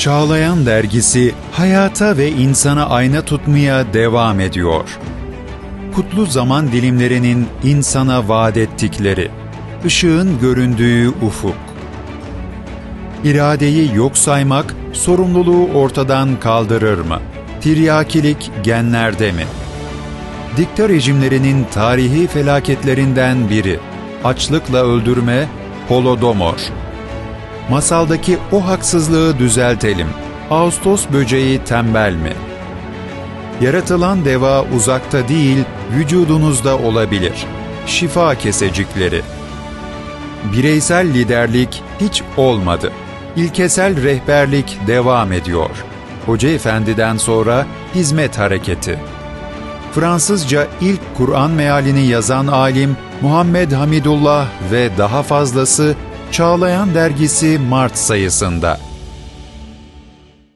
Çağlayan dergisi hayata ve insana ayna tutmaya devam ediyor. Kutlu zaman dilimlerinin insana vaat ettikleri, ışığın göründüğü ufuk. İradeyi yok saymak sorumluluğu ortadan kaldırır mı? Tiryakilik genlerde mi? Dikta rejimlerinin tarihi felaketlerinden biri, açlıkla öldürme, Holodomor. Masaldaki o haksızlığı düzeltelim. Ağustos böceği tembel mi? Yaratılan deva uzakta değil, vücudunuzda olabilir. Şifa kesecikleri. Bireysel liderlik hiç olmadı. İlkesel rehberlik devam ediyor. Hoca Efendi'den sonra hizmet hareketi. Fransızca ilk Kur'an mealini yazan alim Muhammed Hamidullah ve daha fazlası Çağlayan dergisi Mart sayısında.